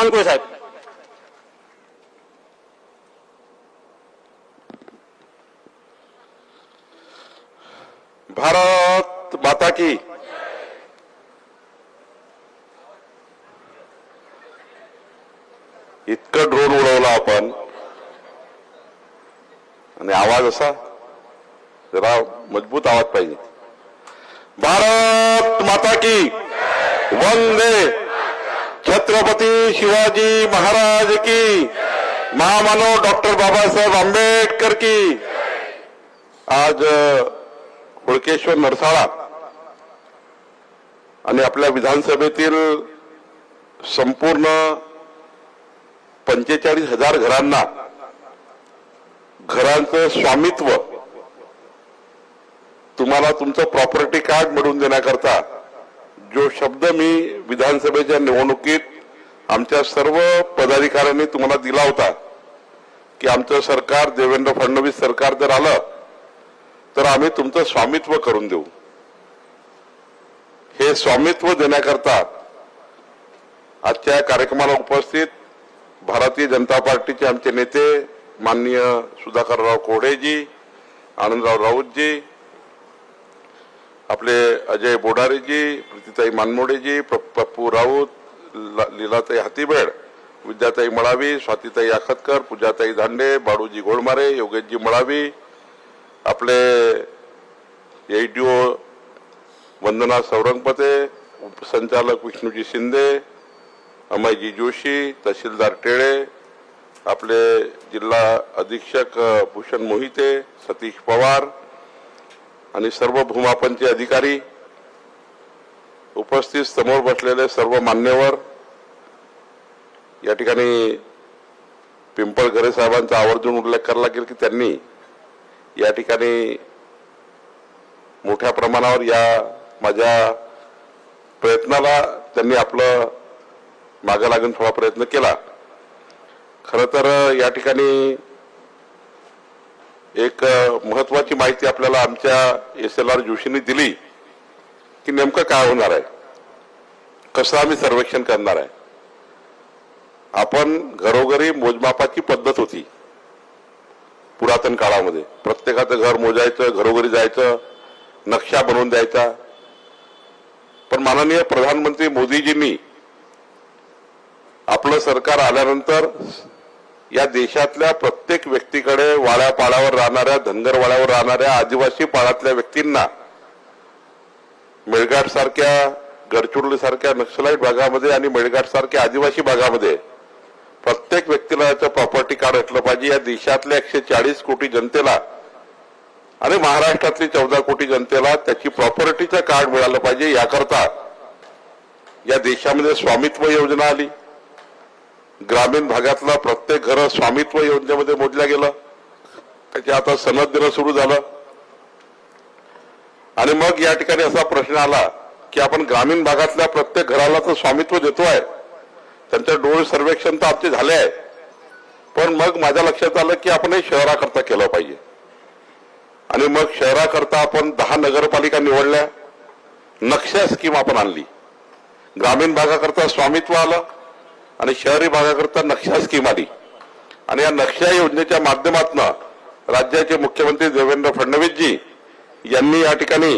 बावनकुळे साहेब. भारत माता की। इतकं ड्रोन उडवलं आपण. आणि आवाज असा जरा मजबूत आवाज पाहिजे. भारत माता की। वंदे छत्रपती शिवाजी महाराज की. महामानव डॉक्टर बाबासाहेब आंबेडकर की. आज होळकेश्वर नरसाळा आणि आपल्या विधानसभेतील संपूर्ण पंचेचाळीस हजार घरांना घरांचं स्वामित्व तुम्हाला तुमचं प्रॉपर्टी कार्ड मिळवून देण्याकरता जो शब्द मी विधानसभेच्या निवडणुकीत आमच्या सर्व पदाधिकाऱ्यांनी तुम्हाला दिला होता की आमचं सरकार देवेंद्र फडणवीस सरकार जर आलं तर आम्ही तुमचं स्वामित्व करून देऊ. हे स्वामित्व देण्याकरता आजच्या या कार्यक्रमाला उपस्थित भारतीय जनता पार्टीचे आमचे नेते माननीय सुधाकरराव कोडेजी आनंदराव राऊतजी आपले अजय बोडारेजी प्रीतीताई मानमोडेजी पप्पू राऊत ल- लीलाताई हातीबेड विद्याताई मळावी स्वातीताई आखतकर पूजाताई धांडे बाळूजी घोडमारे योगेशजी मळावी आपले एडीओ वंदना सौरंगपते उपसंचालक विष्णूजी शिंदे अमयजी जोशी तहसीलदार टेळे आपले जिल्हा अधीक्षक भूषण मोहिते सतीश पवार आणि सर्व भूमापनचे अधिकारी उपस्थित समोर बसलेले सर्व मान्यवर या ठिकाणी पिंपळघरे साहेबांचा आवर्जून उल्लेख करावा लागेल की त्यांनी या ठिकाणी मोठ्या प्रमाणावर या माझ्या प्रयत्नाला त्यांनी आपलं मागं लागून थोडा प्रयत्न केला. खरं तर या ठिकाणी एक महत्वाची माहिती आपल्याला आमच्या एस एल आर जोशींनी दिली की नेमकं काय होणार आहे? कसं आम्ही सर्वेक्षण करणार आहे? आपण घरोघरी मोजमापाची पद्धत होती पुरातन काळामध्ये. प्रत्येकाचं घर मोजायचं घरोघरी जायचं नक्षा बनवून द्यायचा. पण माननीय प्रधानमंत्री मोदीजींनी आपलं सरकार आल्यानंतर या देशातल्या प्रत्येक व्यक्तीकडे वाड्यापाड्यावर राहणाऱ्या धनगरवाड्यावर राहणाऱ्या आदिवासी पाळातल्या व्यक्तींना मेळघाट सारख्या गडचिरोली सारख्या नक्षलाईट भागामध्ये आणि मेळघाट सारख्या आदिवासी भागामध्ये प्रत्येक व्यक्तीला याचं प्रॉपर्टी कार्ड असलं पाहिजे. या देशातल्या एकशे चाळीस कोटी जनतेला आणि महाराष्ट्रातली चौदा कोटी जनतेला त्याची प्रॉपर्टीचं कार्ड मिळालं पाहिजे. याकरता या देशामध्ये स्वामित्व योजना आली. ग्रामीण भागातला प्रत्येक घर स्वामित्व योजनेमध्ये मोडलं गेलं. त्याची आता सनद देणं सुरू झालं. आणि मग या ठिकाणी असा प्रश्न आला की आपण ग्रामीण भागातल्या प्रत्येक घराला तर स्वामित्व देतोय त्यांचं डोळ सर्वेक्षण तर आमचे झाले आहे. पण मग माझ्या लक्षात आलं की आपण हे शहराकरता केलं पाहिजे. आणि मग शहराकरता आपण दहा नगरपालिका निवडल्या. नक्षा स्कीम आपण आणली. ग्रामीण भागाकरता स्वामित्व आलं. आणि शहरी भागाकरता नक्षा स्कीम आली. आणि या नक्षा योजनेच्या माध्यमातून राज्याचे मुख्यमंत्री देवेंद्र फडणवीसजी यांनी या ठिकाणी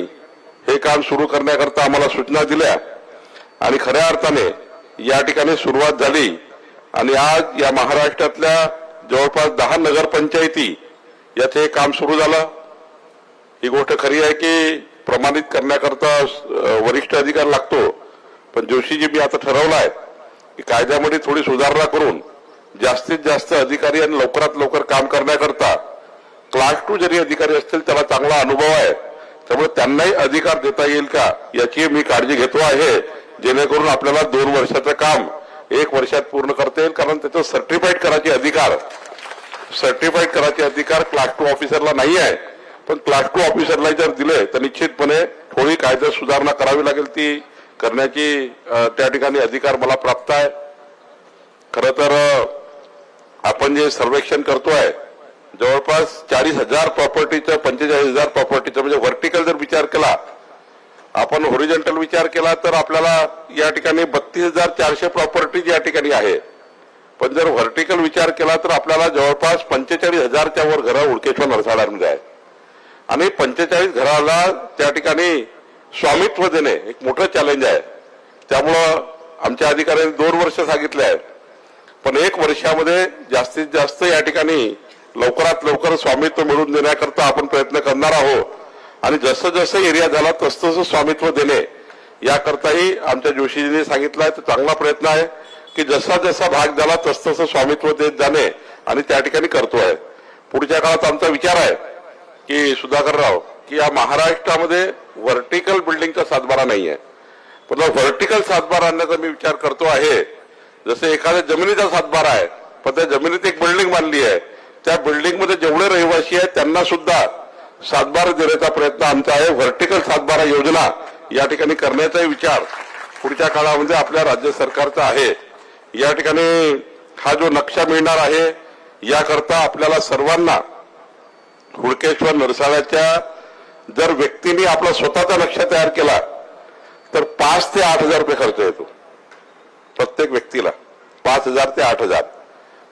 हे काम सुरू करण्याकरता आम्हाला सूचना दिल्या. आणि खऱ्या अर्थाने या ठिकाणी सुरुवात झाली. आणि आज या महाराष्ट्रातल्या जवळपास दहा नगरपंचायती याचं हे काम सुरू झालं. ही गोष्ट खरी आहे की प्रमाणित करण्याकरता वरिष्ठ अधिकार लागतो. पण जोशीजी मी आता ठरवला आहे. की कायद्यामध्ये थोडी सुधारणा करून जास्तीत जास्त अधिकारी आणि लवकरात लवकर काम करण्याकरता क्लास टू जरी अधिकारी असतील त्याला चांगला अनुभव आहे. त्यामुळे त्यांनाही अधिकार देता येईल का याची मी काळजी घेतो आहे. जेणेकरून आपल्याला दोन वर्षाचं काम एक वर्षात पूर्ण करता येईल कारण त्याचं सर्टिफाईड करायचे अधिकार. सर्टिफाईड करायचे अधिकार क्लास टू ऑफिसरला नाही आहे. पण क्लास टू ऑफिसरला जर दिले तर निश्चितपणे थोडी कायद्यात सुधारणा करावी लागेल ती करण्याची त्या ठिकाणी अधिकार मला प्राप्त आहे. खर तर आपण जे सर्वेक्षण करतोय जवळपास चाळीस हजार प्रॉपर्टीचं पंचेचाळीस हजार प्रॉपर्टीचं म्हणजे व्हर्टिकल जर विचार केला आपण होरिजेंटल विचार केला तर आपल्याला या ठिकाणी बत्तीस हजार चारशे प्रॉपर्टीज या ठिकाणी आहे. पण जर व्हर्टिकल विचार केला तर आपल्याला जवळपास पंचेचाळीस हजारच्या वर घरं उडकेश्वर नरसाळ्यामध्ये आहे. आणि पंचेचाळीस घराला त्या ठिकाणी स्वामित्व देणे एक मोठं चॅलेंज आहे. त्यामुळं आमच्या अधिकाऱ्यांनी दोन वर्ष सांगितले आहे पण एक वर्षामध्ये जास्तीत जास्त या ठिकाणी लवकरात लवकर स्वामित्व मिळवून देण्याकरता आपण प्रयत्न करणार आहोत. आणि जसं जसं एरिया झाला तसं तसं स्वामित्व देणे याकरताही आमच्या जोशीजींनी सांगितलं आहे. तर चांगला प्रयत्न आहे की जसा जसा भाग झाला तस तसं स्वामित्व देत जाणे आणि त्या ठिकाणी करतो आहे. पुढच्या काळात आमचा विचार आहे की सुधाकरराव की या महाराष्ट्रामध्ये व्हर्टिकल बिल्डिंगचा सातबारा नाही आहे पण व्हर्टिकल सातबारा आणण्याचा मी विचार करतो आहे. जसं एखाद्या जमिनीचा सातबारा आहे पण त्या जमिनीत एक बिल्डिंग बांधली आहे. त्या बिल्डिंगमध्ये जेवढे रहिवासी आहेत त्यांना सुद्धा सातबारा देण्याचा प्रयत्न आमचा आहे. व्हर्टिकल सातबारा योजना या ठिकाणी करण्याचाही विचार पुढच्या काळामध्ये आपल्या राज्य सरकारचा आहे. या ठिकाणी हा जो नक्षा मिळणार आहे याकरता आपल्याला सर्वांना हुडकेश्वर नरसाळ्याच्या जर व्यक्तीने आपला स्वतःचा नक्षा तयार केला तर पाच ते आठ हजार रुपये खर्च येतो. प्रत्येक व्यक्तीला. पाच हजार ते आठ हजार.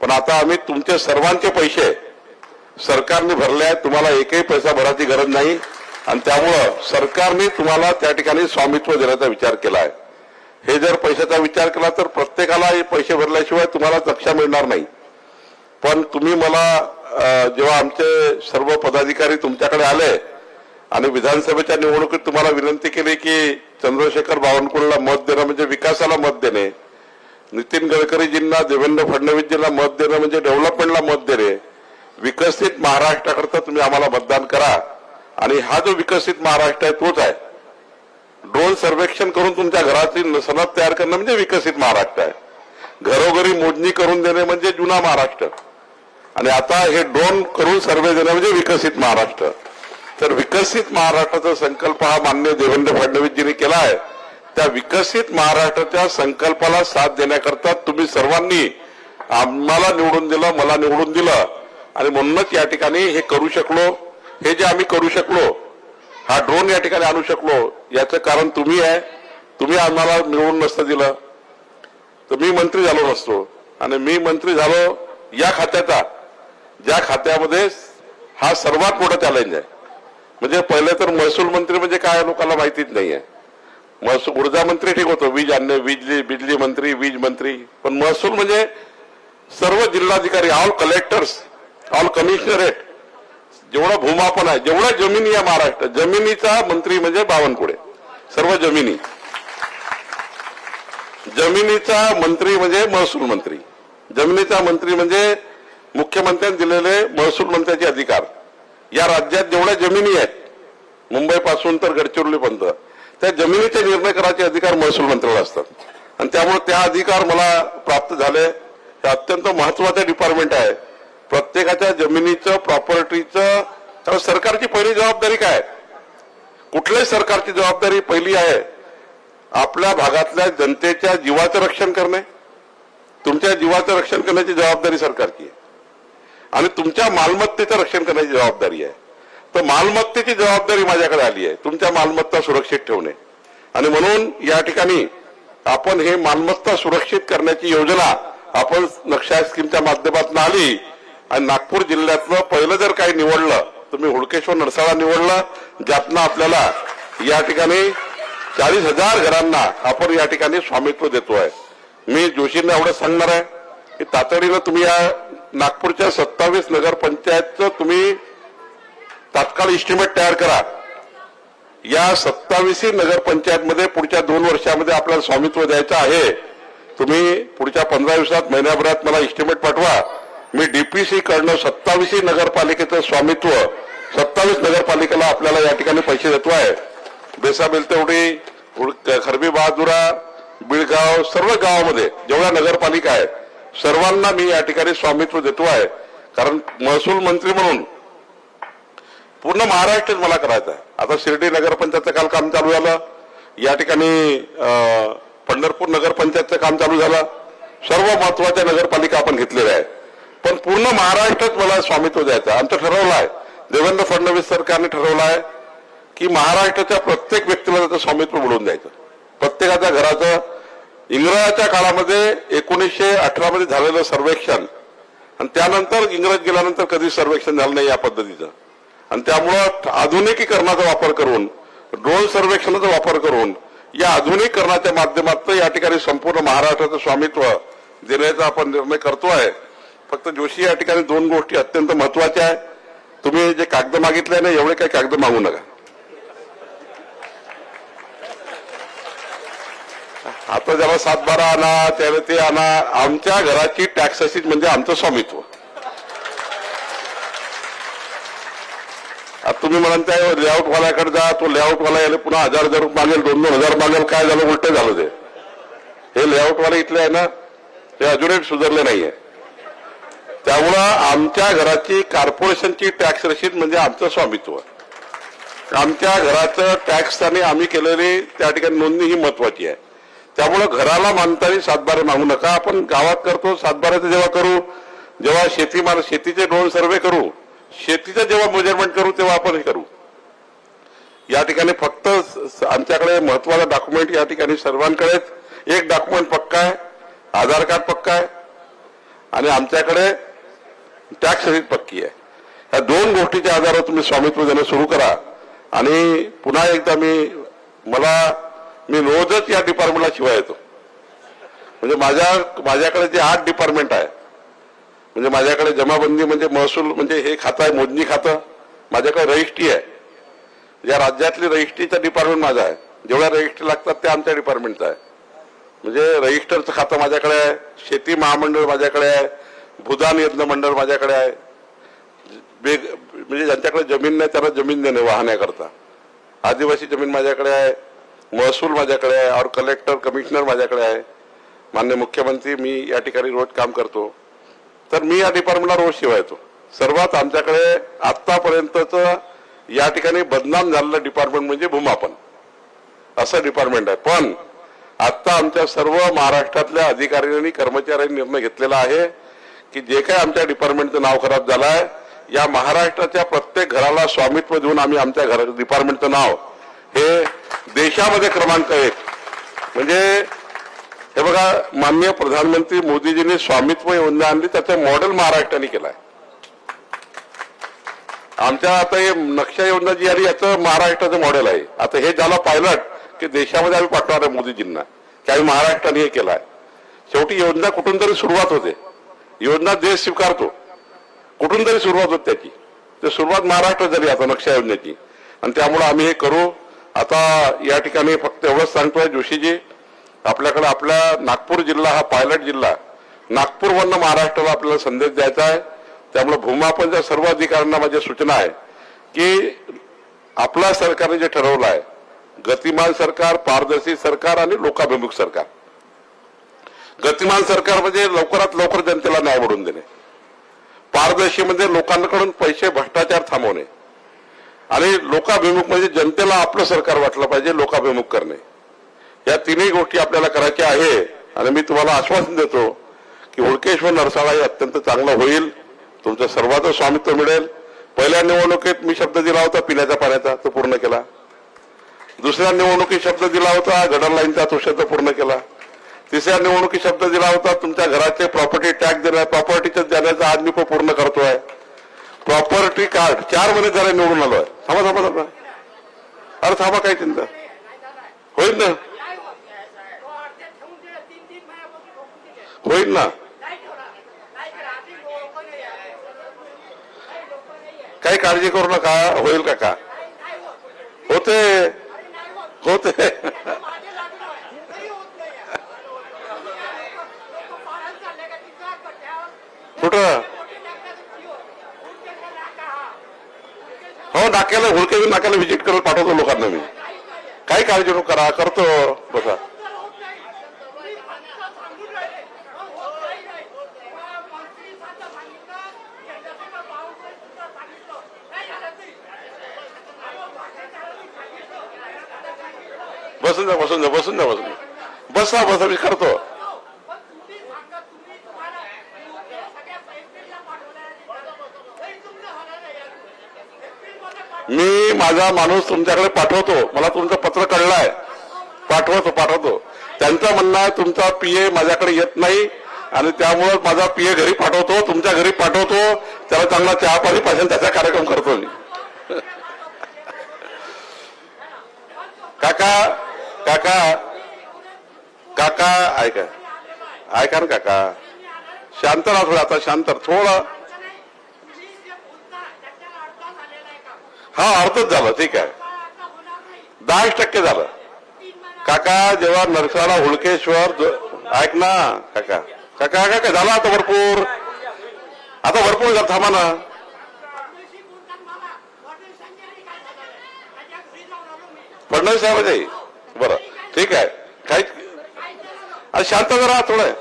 पण आता आम्ही तुमचे सर्वांचे पैसे सरकारने भरले आहेत. तुम्हाला एकही पैसा भरायची गरज नाही. आणि त्यामुळं सरकारने तुम्हाला त्या ठिकाणी स्वामित्व देण्याचा विचार केला आहे हे जर पैशाचा विचार केला तर प्रत्येकाला हे पैसे भरल्याशिवाय तुम्हाला नक्षा मिळणार नाही. पण तुम्ही मला जेव्हा आमचे सर्व पदाधिकारी तुमच्याकडे आले आणि विधानसभेच्या निवडणुकीत तुम्हाला विनंती केली की चंद्रशेखर बावनकुळेला मत देणं म्हणजे विकासाला मत देणे. नितीन गडकरीजींना देवेंद्र फडणवीसजींना मत देणं म्हणजे डेव्हलपमेंटला मत देणे. विकसित महाराष्ट्राकरता तुम्ही आम्हाला मतदान करा. आणि हा जो विकसित महाराष्ट्र आहे तोच आहे. ड्रोन सर्वेक्षण करून तुमच्या घरातील सनद तयार करणं म्हणजे विकसित महाराष्ट्र आहे. घरोघरी मोजणी करून देणे म्हणजे जुना महाराष्ट्र. आणि आता हे ड्रोन करून सर्वे देणं म्हणजे विकसित महाराष्ट्र. तर विकसित महाराष्ट्राचा संकल्प हा मान्य देवेंद्र फडणवीसजींनी केला आहे. त्या विकसित महाराष्ट्राच्या संकल्पाला साथ देण्याकरता तुम्ही सर्वांनी आम्हाला निवडून दिलं मला निवडून दिलं. आणि म्हणूनच या ठिकाणी हे करू शकलो. हे जे आम्ही करू शकलो हा ड्रोन या ठिकाणी आणू शकलो याचं कारण तुम्ही आहे. तुम्ही आम्हाला मिळवून नसतं दिलं. तर मी मंत्री झालो नसतो. आणि मी मंत्री झालो या खात्याचा ज्या खात्यामध्ये हा सर्वात मोठा चॅलेंज आहे. म्हणजे पहिले तर महसूल मंत्री म्हणजे काय लोकांना माहितीच नाहीये. महसूल ऊर्जा मंत्री ठीक होतो वीज अन्य वीज बिजली मंत्री वीज मंत्री. पण महसूल म्हणजे सर्व जिल्हाधिकारी ऑल कलेक्टर्स ऑल कमिशनरेट जेवढा भूमापन आहे जेवढ्या जमिनी आहे महाराष्ट्र जमिनीचा मंत्री म्हणजे बावनकुळे. सर्व जमिनी. जमिनीचा मंत्री म्हणजे महसूल मंत्री. जमिनीचा मंत्री म्हणजे मुख्यमंत्र्यांनी दिलेले महसूल मंत्र्याचे अधिकार. या राज्यात जेवढ्या जमिनी आहेत मुंबईपासून तर गडचिरोलीपर्यंत त्या जमिनीचे निर्णय करायचे अधिकार महसूल मंत्र्याला असतात. आणि त्यामुळे त्या अधिकार मला प्राप्त झाले. हे अत्यंत महत्वाचं डिपार्टमेंट आहे. प्रत्येकाच्या जमिनीचं प्रॉपर्टीचं तर सरकारची पहिली जबाबदारी काय? कुठल्याही सरकारची जबाबदारी पहिली आहे आपल्या भागातल्या जनतेच्या जीवाचं रक्षण करणे. तुमच्या जीवाचं रक्षण करण्याची जबाबदारी सरकारची आहे. आणि तुमच्या मालमत्तेचं रक्षण करण्याची जबाबदारी आहे. तर मालमत्तेची जबाबदारी माझ्याकडे आली आहे. तुमच्या मालमत्ता सुरक्षित ठेवणे. आणि म्हणून या ठिकाणी आपण हे मालमत्ता सुरक्षित करण्याची योजना आपण नक्षा स्कीमच्या माध्यमातून आली. आणि नागपूर जिल्ह्यातलं पहिलं जर काही निवडलं तुम्ही हुडकेश्वर नरसाळा निवडलं ज्यातनं आपल्याला या ठिकाणी चाळीस हजार घरांना आपण या ठिकाणी स्वामित्व देतो आहे मी जोशींना एवढं सांगणार आहे की तातडीनं तुम्ही या नागपूरच्या सत्तावीस नगरपंचायतचं तुम्ही तात्काळ इस्टिमेट तयार करा. या सत्तावीसही नगरपंचायतमध्ये पुढच्या दोन वर्षामध्ये आपल्याला स्वामित्व द्यायचं आहे. तुम्ही पुढच्या पंधरा दिवसात महिन्याभरात मला इस्टिमेट पाठवा. मी डीपीसी कडनं सत्तावीसही नगरपालिकेचं स्वामित्व सत्तावीस नगरपालिकेला आपल्याला या ठिकाणी पैसे देतो आहे. बेसाबेल तेवढी खरबी बहादुरा बिळगाव सर्व गावामध्ये जेवढ्या नगरपालिका आहेत सर्वांना मी या ठिकाणी स्वामित्व देतो आहे. कारण महसूल मंत्री म्हणून पूर्ण महाराष्ट्रच मला करायचं आहे आता शिर्डी नगरपंचायतचं काल काम चालू झालं. या ठिकाणी पंढरपूर नगरपंचायतचं काम चालू झालं. सर्व महत्त्वाच्या नगरपालिका आपण घेतलेल्या आहेत. पण पूर्ण महाराष्ट्रात मला स्वामित्व द्यायचं आहे. आमचं ठरवलं आहे. देवेंद्र फडणवीस सरकारने ठरवलं आहे की महाराष्ट्राच्या प्रत्येक व्यक्तीला त्याचं स्वामित्व मिळवून द्यायचं. प्रत्येकाच्या घराचं इंग्रजाच्या काळामध्ये एकोणीसशे अठरा मध्ये झालेलं सर्वेक्षण आणि त्यानंतर इंग्रज गेल्यानंतर कधी सर्वेक्षण झालं नाही या पद्धतीचं. आणि त्यामुळं आधुनिकीकरणाचा वापर करून ड्रोन सर्वेक्षणाचा वापर करून या आधुनिकीकरणाच्या माध्यमातून या ठिकाणी संपूर्ण महाराष्ट्राचं स्वामित्व देण्याचा आपण निर्णय करतोय. फक्त जोशी या ठिकाणी दोन गोष्टी अत्यंत महत्त्वाच्या आहे तुम्ही जे कागद मागितले ना एवढे काही कागद मागू नका. आता ज्याला सातबारा आणा त्याला ते आणा आमच्या घराची टॅक्स अशीच म्हणजे आमचं स्वामित्व. आता तुम्ही म्हणाल त्या लेआउटवाल्याकडे जा तो लेआउटवाला यायला याला पुन्हा हजार हजार मागेल दोन दोन हजार मागेल काय झालं उलट झालं ते. हे लेआउटवाले इथले आहे ना ते अजूनही सुधारले नाहीये. त्यामुळं आमच्या घराची कॉर्पोरेशनची टॅक्स रशीद म्हणजे आमचं स्वामित्व. आमच्या घराचं टॅक्स आणि आम्ही केलेली त्या ठिकाणी नोंदणी ही महत्वाची आहे. त्यामुळं घराला मानताना सातबारे मागू नका. आपण गावात करतो सातबाऱ्याचं जेव्हा करू जेव्हा शेती मान शेतीचे ड्रोन सर्वे करू शेतीचं जेव्हा मेजरमेंट करू तेव्हा आपण हे करू. या ठिकाणी फक्त आमच्याकडे महत्त्वाचा डॉक्युमेंट या ठिकाणी सर्वांकडेच एक डॉक्युमेंट पक्का आहे आधार कार्ड पक्का आहे आणि आमच्याकडे टॅक्स रसीद पक्की आहे. या दोन गोष्टीच्या आधारावर तुम्ही स्वामित्व देणं सुरू करा. आणि पुन्हा एकदा मी मला मी रोजच या डिपार्टमेंटला शिवाय येतो. म्हणजे माझ्या माझ्याकडे जे आठ डिपार्टमेंट आहे म्हणजे माझ्याकडे जमाबंदी म्हणजे महसूल म्हणजे हे खातं आहे मोजणी खातं माझ्याकडे रजिस्ट्री आहे. या राज्यातली रजिस्ट्रीचा डिपार्टमेंट माझं आहे जेवढ्या रजिस्ट्री लागतात त्या आमच्या डिपार्टमेंटचं आहे. म्हणजे रजिस्टरचं खातं माझ्याकडे आहे शेती महामंडळ माझ्याकडे आहे भूदान यज्ञ मंडळ माझ्याकडे आहे. वेग म्हणजे ज्यांच्याकडे जमीन नाही त्यांना जमीन देणे वाहण्याकरता. आदिवासी जमीन माझ्याकडे आहे महसूल माझ्याकडे आहे और कलेक्टर कमिशनर माझ्याकडे आहे. मान्य मुख्यमंत्री मी या ठिकाणी रोज काम करतो. तर मी या डिपार्टमेंटला रोज शिवायचो. सर्वात आमच्याकडे आतापर्यंतच या ठिकाणी बदनाम झालेलं डिपार्टमेंट म्हणजे भूमापन. असं डिपार्टमेंट आहे. पण आता आमच्या सर्व महाराष्ट्रातल्या अधिकाऱ्यांनी कर्मचाऱ्यांनी निर्णय घेतलेला आहे की जे काही आमच्या डिपार्टमेंटचं नाव खराब झालं आहे या महाराष्ट्राच्या प्रत्येक घराला स्वामित्व देऊन आम्ही आमच्या घर डिपार्टमेंटचं नाव हे देशामध्ये क्रमांक एक. म्हणजे हे बघा माननीय प्रधानमंत्री मोदीजींनी स्वामित्व योजना आणली त्याचं मॉडेल महाराष्ट्राने केलंय. आमच्या आता हे नक्षा योजना जी आली याचं महाराष्ट्राचं मॉडेल आहे. आता हे झालं पायलट की देशामध्ये आम्ही पाठवणार आहे मोदीजींना की आम्ही महाराष्ट्राने हे केलं आहे शेवटी योजना कुठून तरी सुरुवात होते. योजना देश स्वीकारतो. कुठून तरी सुरुवात होते त्याची. ते सुरुवात महाराष्ट्र झाली आता नक्षा योजनेची. आणि त्यामुळे आम्ही हे करू. आता या ठिकाणी फक्त एवढंच सांगतोय जोशीजी आपल्याकडे आपला नागपूर जिल्हा हा पायलट जिल्हा. नागपूरवरनं महाराष्ट्राला आपल्याला संदेश द्यायचा आहे. त्यामुळे भूमापनच्या सर्व अधिकाऱ्यांना माझी सूचना आहे की आपल्या सरकारने जे ठरवलं आहे गतिमान सरकार पारदर्शी सरकार आणि लोकाभिमुख सरकार. गतिमान सरकार म्हणजे लवकरात लवकर जनतेला न्याय मिळवून देणे. पारदर्शी म्हणजे लोकांकडून पैसे भ्रष्टाचार थांबवणे. आणि लोकाभिमुख म्हणजे जनतेला आपलं सरकार वाटलं पाहिजे लोकाभिमुख करणे. या तिन्ही गोष्टी आपल्याला करायच्या आहे. आणि मी तुम्हाला आश्वासन देतो की हुडकेश्वर नरसाळा हे अत्यंत चांगलं होईल. तुमचं सर्वांचं स्वामित्व मिळेल. पहिल्या निवडणुकीत मी शब्द दिला होता पिण्याचा पाण्याचा तो पूर्ण केला. दुसऱ्या निवडणुकीत शब्द दिला होता गडर लाईनचा तो शब्द पूर्ण केला. तिसऱ्या निवडणुकीत शब्द दिला होता तुमच्या घराचे प्रॉपर्टी टॅक्स देणार प्रॉपर्टीच्या देण्याचा आज मी पूर्ण करतोय. प्रॉपर्टी कार्ड चार महिने झाले निवडून आलोय. थांबा थांबा थांबा. अरे थांबा काय चिंता. होईल ना? होईल ना? काही काळजी करू नका. होईल का का? होते. होते. कुठं? हो नाक्याला हुडके नाक्याला व्हिजिट करत पाठवतो लोकांना मी. काही काळजी नको करा करतो. बसा. बसून जा बसून जा बसून जा बसून जा. बसा बसा मी करतो मी माझा माणूस तुमच्याकडे पाठवतो. मला तुमचं पत्र कळलंय. पाठवतो पाठवतो. त्यांचं म्हणणं आहे तुमचा पीए माझ्याकडे येत नाही. आणि त्यामुळे माझा पीए घरी पाठवतो तुमच्या घरी पाठवतो. त्याला चांगला चहा पाणी पाहिजे त्याचा कार्यक्रम करतो मी. काका काका काका ऐका. ऐका ना काका. शांत राहा थोडं आता शांत थोडं हा अर्धच झालं ठीक आहे. दहाच टक्के झालं. काका जेव्हा नरसाळा हुळकेश्वर ऐक ना काका. काका काका झालं आता भरपूर. आता भरपूर झालं थांबा ना. फडणवीस साहेब बरं ठीक आहे. काही शांत जरा थोडं.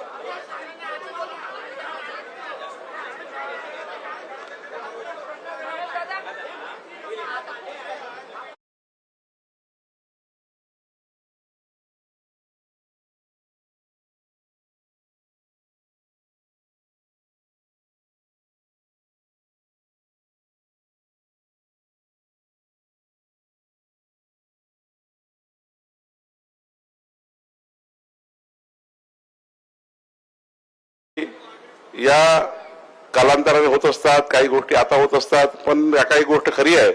या कालांतराने होत असतात काही गोष्टी आता होत असतात पण या काही गोष्ट खरी आहे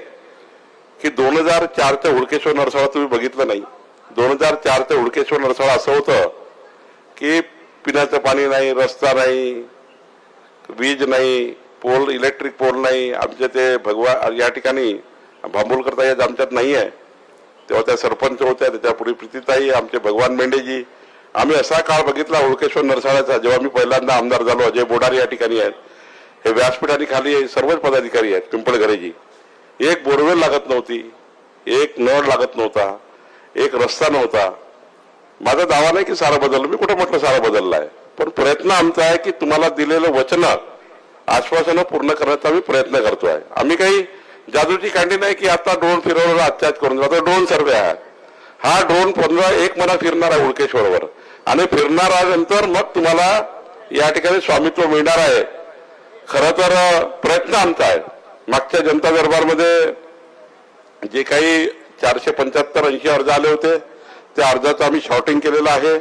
की दोन हजार चारच्या हुडकेश्वर नरसाळा तुम्ही बघितलं नाही. दोन हजार चारच्या हुडकेश्वर नरसाळा असं होतं की पिण्याचं पाणी नाही रस्ता नाही वीज नाही पोल इलेक्ट्रिक पोल नाही. आमचे ते भगवा या ठिकाणी भांबोलकर ताई आमच्यात नाही आहे तेव्हा त्या सरपंच होत्या त्याच्या पुढे प्रीतीताई आमचे भगवान मेंढेजी आम्ही असा काळ बघितला ओळखेश्वर नरसाळ्याचा जेव्हा मी पहिल्यांदा आमदार झालो अजय बोडारे या ठिकाणी आहेत. हे व्यासपीठाने खाली सर्वच पदाधिकारी आहेत पिंपळघरेजी एक बोरवेल लागत नव्हती एक नळ लागत नव्हता एक रस्ता नव्हता. माझा दावा नाही की सारा बदललं मी कुठे म्हटलं सारा बदलला आहे. पण प्रयत्न आमचा आहे की तुम्हाला दिलेलं वचन आश्वासनं पूर्ण करण्याचा आम्ही प्रयत्न करतो आहे आम्ही काही जादूची कांडी नाही की आता ड्रोन फिरवलं आजच्याच करून आता ड्रोन सर्वे आहे. हा ड्रोन पंधरा एक मना फिरणार आहे उडकेश्वरवर आणि फिरणार मग तुम्हाला या ठिकाणी स्वामित्व मिळणार आहे. खरं तर प्रयत्न आमचा आहे. मागच्या जनता दरबारमध्ये जे काही चारशे पंच्याहत्तर ऐंशी अर्ज आले होते त्या अर्जाचं आम्ही शॉर्टिंग केलेलं आहे.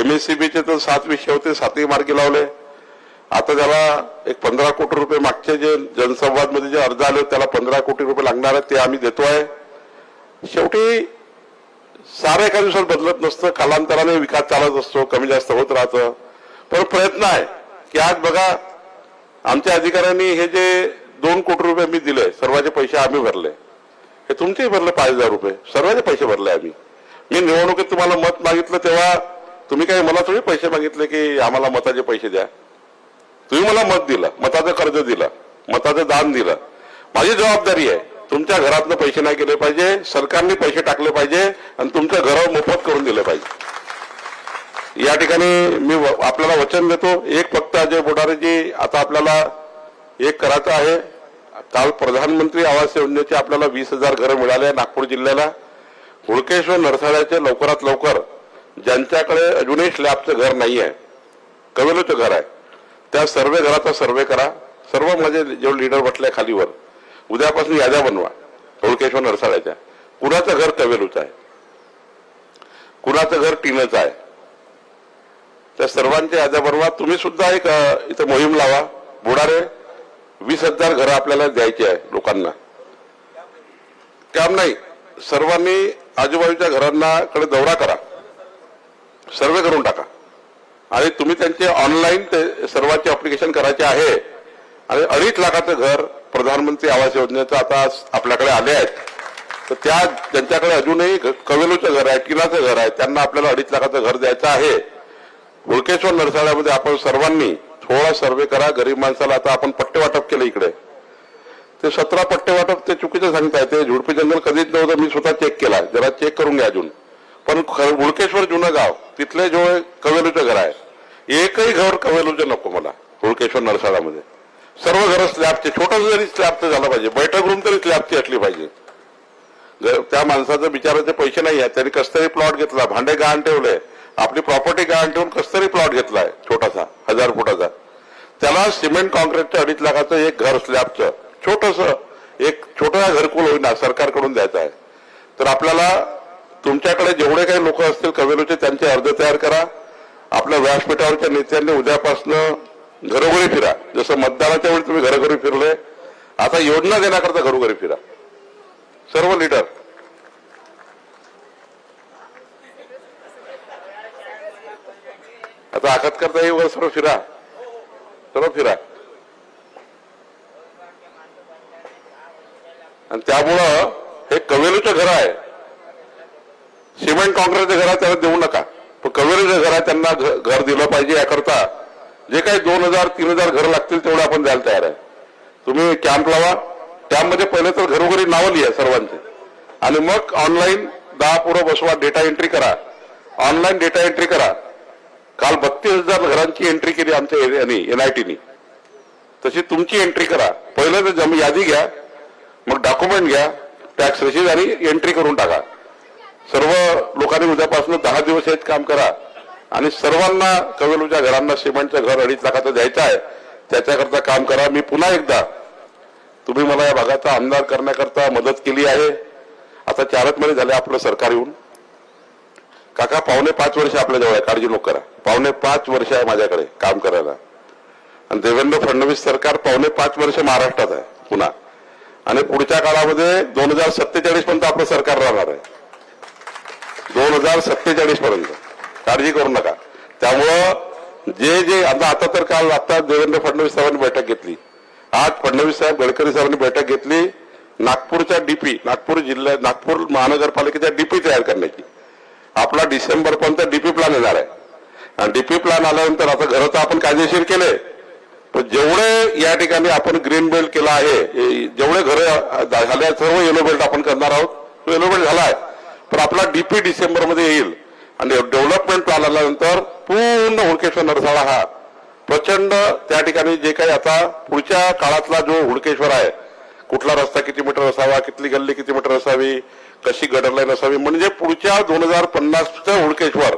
एमएससीबीचे तर सात विषय होते सातही मार्गी लावले. आता त्याला एक पंधरा कोटी रुपये मागचे जे जनसंवादमध्ये जे अर्ज आले होते, त्याला पंधरा कोटी रुपये लागणार आहेत ते आम्ही देतो आहे. शेवटी सारं एका दिवसात बदलत नसतं कालांतराने विकास चालत असतो कमी जास्त होत राहतं. पण प्रयत्न आहे की आज बघा आमच्या अधिकाऱ्यांनी हे जे दोन कोटी रुपये मी दिले सर्वांचे पैसे आम्ही भरले. हे तुमचेही भरले पाच हजार रुपये. सर्वांचे पैसे भरले आम्ही. मी निवडणुकीत तुम्हाला मत मागितलं तेव्हा तुम्ही काही मला थोडे पैसे मागितले की आम्हाला मताचे पैसे द्या. तुम्ही मला मत दिलं मताचं कर्ज दिलं मताचं दान दिलं. माझी जबाबदारी आहे. तुमच्या घरातनं पैसे नाही गेले पाहिजे सरकारने पैसे टाकले पाहिजे आणि तुमचं घर मोफत करून दिले पाहिजे. या ठिकाणी मी आपल्याला वचन देतो एक फक्त अजय बोडारेजी आता आपल्याला एक करायचं आहे. काल प्रधानमंत्री आवास योजनेचे आपल्याला वीस हजार घरं मिळाले नागपूर जिल्ह्याला. हुडकेश्वर नरसाळ्याचे लवकरात लवकर ज्यांच्याकडे अजूनही स्लॅबचं घर नाही आहे कवेलोचं घर आहे त्या सर्वे घराचा सर्वे करा. सर्व माझे जेवढे लीडर बसले खालीवर. उद्यापासून याद्या बनवा. होळकेश्वर नरसाळ्याच्या. कुणाचं घर कवेलूचं आहे? कुणाचं घर टिनचं आहे? त्या सर्वांच्या याद्या बनवा. तुम्ही सुद्धा एक इथं मोहीम लावा. बुडारे वीस हजार घरं आपल्याला द्यायची आहे लोकांना. काम नाही. सर्वांनी आजूबाजूच्या घरांना कडे दौरा करा. सर्वे करून टाका. आणि तुम्ही त्यांचे ऑनलाईन ते सर्वांचे अप्लिकेशन करायचे आहे. आणि अडीच लाखाचं घर प्रधानमंत्री आवास योजनेचं आता आपल्याकडे आले आहेत. तर त्या ज्यांच्याकडे अजूनही कवेलूचं घर आहे किलाचं घर आहे त्यांना आपल्याला अडीच लाखाचं घर द्यायचं आहे. हुळकेश्वर नरसाळ्यामध्ये आपण सर्वांनी थोडा सर्वे करा गरीब माणसाला आता आपण पट्टे वाटप केलं इकडे. ते सतरा पट्टे वाटप ते चुकीचं सांगताय ते झुडपी जंगल कधीच नव्हतं मी स्वतः चेक केला जरा चेक करून घ्या अजून. पण ख- हुळकेश्वर जुनं गाव तिथले जो कवेलूचं घर आहे. एकही घर कवेलूचं नको मला हुळकेश्वर नरसाळामध्ये सर्व घरं स्लॅबचे छोटं जरी स्लॅबचं झालं पाहिजे बैठक रूम तरी स्लॅबची असली पाहिजे. जर त्या माणसाचं बिचाराचे पैसे नाही आहेत त्यांनी कसतरी प्लॉट घेतला भांडे गहाण ठेवले आपली प्रॉपर्टी गहाण ठेवून कसतरी प्लॉट घेतलाय छोटासा हजार फुटाचा. त्याला सिमेंट कॉन्क्रीटचं अडीच लाखाचं एक घर स्लॅबचं छोटस एक छोटा घरकुल होईना सरकारकडून द्यायचं आहे. तर आपल्याला तुमच्याकडे जेवढे काही लोक असतील कवेलूचे त्यांचे अर्ज तयार करा. आपल्या व्यासपीठावरच्या नेत्यांनी उद्यापासनं घरोघरी फिरा. जसं मतदानाच्या वेळी तुम्ही घरोघरी फिरले आता योजना देण्याकरता घरोघरी फिरा. सर्व लिडर. आता आखत करता येईल सर्व फिरा. सर्व फिरा. आणि त्यामुळं हे कवेलूचं घर आहे. सिमेंट काँक्रीटचं घर आहे त्याला देऊ नका. पण कवेलूचं घर आहे त्यांना घर दिलं पाहिजे याकरता जे काही दोन हजार तीन हजार घरं लागतील तेवढं आपण द्यायला तयार आहे. तुम्ही कॅम्प लावा. कॅम्पमध्ये पहिले तर घरोघरी नावं लिहा सर्वांचे. आणि मग ऑनलाईन दहा पुरं बसवा डेटा एंट्री करा. ऑनलाईन डेटा एंट्री करा. काल बत्तीस हजार घरांची एंट्री केली आमच्या एनआयटीनी तशी तुमची एंट्री करा. पहिलं तर जमी यादी घ्या. मग डॉक्युमेंट घ्या. टॅक्स रशीद आणि एंट्री करून टाका. सर्व लोकांनी उद्यापासून दहा दिवस हेच काम करा. आणि सर्वांना कवेलूच्या घरांना सिमेंटचं घर अडीच लाखाचं द्यायचं आहे त्याच्याकरता काम करा. मी पुन्हा एकदा तुम्ही मला या भागाचा आमदार करण्याकरता मदत केली आहे. आता चारच महिने झाले आपलं सरकार येऊन. काका पावणे पाच वर्ष आपल्याजवळ आहे. काळजी नको करा. पावणे पाच वर्ष आहे माझ्याकडे काम करायला. आणि देवेंद्र फडणवीस सरकार पावणे पाच वर्ष महाराष्ट्रात आहे पुन्हा. आणि पुढच्या काळामध्ये दोन हजार सत्तेचाळीस पर्यंत आपलं सरकार राहणार आहे. दोन हजार सत्तेचाळीस पर्यंत काळजी करू नका. त्यामुळं जे जे आता आता तर काल आता देवेंद्र फडणवीस साहेबांनी बैठक घेतली. आज फडणवीस साहेब गडकरी साहेबांनी बैठक घेतली. नागपूरच्या डीपी नागपूर जिल्ह्या नागपूर महानगरपालिकेच्या डीपी तयार करण्याची. आपला डिसेंबरपर्यंत डीपी प्लॅन येणार आहे. आणि डीपी प्लॅन आल्यानंतर आता घरं तर आपण कायदेशीर केले. पण जेवढे या ठिकाणी आपण ग्रीन बेल्ट केला आहे जेवढे घरं झाले सर्व येलो बेल्ट आपण करणार आहोत तो येलो बेल्ट झाला आहे. पण आपला डीपी डिसेंबरमध्ये येईल. आणि डेव्हलपमेंट प्लॅन आल्यानंतर पूर्ण हुडकेश्वर नरसाळा हा प्रचंड त्या ठिकाणी जे काही आता पुढच्या काळातला जो हुडकेश्वर आहे कुठला रस्ता किती मीटर असावा किती गल्ली किती मीटर असावी कशी गडर लाईन असावी म्हणजे पुढच्या दोन हजार पन्नासचं हुडकेश्वर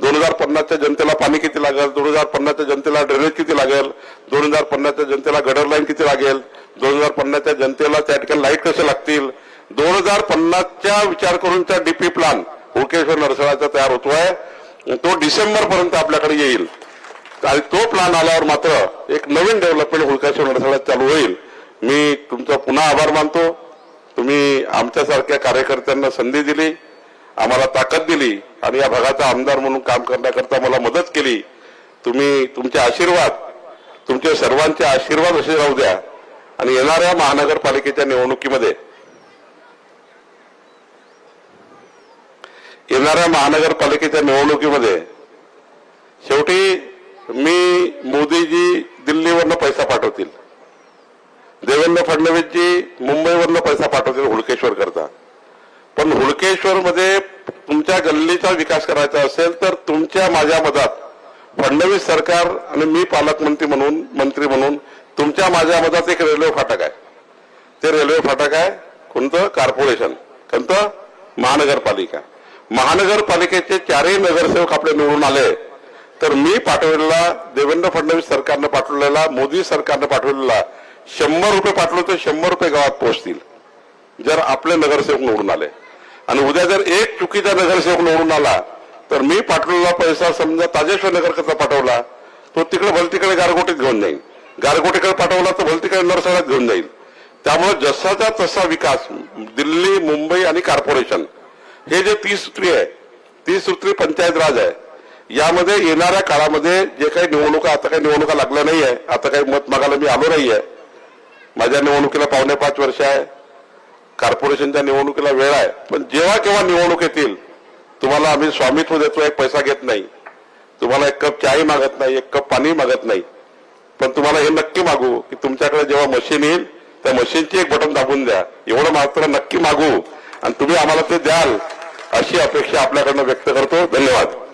दोन हजार पन्नासच्या जनतेला पाणी किती लागेल दोन हजार पन्नासच्या जनतेला ड्रेनेज किती लागेल दोन हजार पन्नासच्या जनतेला गडर लाईन किती लागेल दोन हजार पन्नासच्या जनतेला त्या ठिकाणी लाइट कसे लागतील दोन हजार पन्नासच्या विचार करूनचा डीपी प्लॅन हुडकेश्वर नरसळाचा तयार होतोय. तो डिसेंबर पर्यंत आपल्याकडे येईल. आणि तो प्लॅन आल्यावर मात्र एक नवीन डेव्हलपमेंट हुडकेश्वर नरसळ्यात चालू होईल. मी तुमचा पुन्हा आभार मानतो. तुम्ही आमच्यासारख्या कार्यकर्त्यांना संधी दिली आम्हाला ताकद दिली आणि या भागाचा आमदार म्हणून काम करण्याकरता मला मदत केली. तुम्ही तुमचे आशीर्वाद तुमचे सर्वांचे आशीर्वाद असे राहू द्या. आणि येणाऱ्या महानगरपालिकेच्या निवडणुकीमध्ये येणाऱ्या महानगरपालिकेच्या निवडणुकीमध्ये शेवटी मी मोदीजी दिल्लीवरनं पैसा पाठवतील. देवेंद्र फडणवीसजी मुंबईवरनं पैसा पाठवतील हुडकेश्वर करता पण हुडकेश्वरमध्ये तुमच्या गल्लीचा विकास करायचा असेल तर तुमच्या माझ्या मधात फडणवीस सरकार आणि मी पालकमंत्री म्हणून मंत्री म्हणून तुमच्या माझ्या मधात एक रेल्वे फाटक आहे. ते रेल्वे फाटक आहे कोणतं? कॉर्पोरेशन. कोणतं? महानगरपालिका. महानगरपालिकेचे चारही नगरसेवक आपले निवडून आले. तर मी पाठवलेला देवेंद्र फडणवीस सरकारनं पाठवलेला मोदी सरकारनं पाठवलेला शंभर रुपये पाठवले तर शंभर रुपये गावात पोहोचतील. जर आपले नगरसेवक निवडून आले. आणि उद्या जर एक चुकीचा नगरसेवक निवडून आला तर मी पाठवलेला पैसा समजा ताजेश्वर नगरकरता पाठवला तो तिकडे भलतीकडे गारगोटीत घेऊन जाईल. गारगोटीकडे पाठवला तर भलतीकडे नरसळ्यात घेऊन जाईल. त्यामुळे जसाचा तसा विकास दिल्ली मुंबई आणि कॉर्पोरेशन हे जे तीस सूत्री आहे तीस सूत्री पंचायत राज आहे यामध्ये येणाऱ्या काळामध्ये जे काही निवडणुका आता काही निवडणुका लागल्या नाही आहे आता काही मत मागायला मी आलो नाही आहे माझ्या निवडणुकीला पावणे पाच वर्ष आहे कॉर्पोरेशनच्या निवडणुकीला वेळ आहे पण जेव्हा केव्हा निवडणूक येतील तुम्हाला आम्ही स्वामित्व देतो एक पैसा घेत नाही. तुम्हाला एक कप चाय मागत नाही एक कप पाणी मागत नाही. पण तुम्हाला हे नक्की मागू की तुमच्याकडे जेव्हा मशीन येईल त्या मशीनची एक बटन दाबून द्या. एवढं मात्र नक्की मागू. आणि तुम्ही आम्हाला ते द्याल अशी अपेक्षा आपल्याकडनं व्यक्त करतो. धन्यवाद.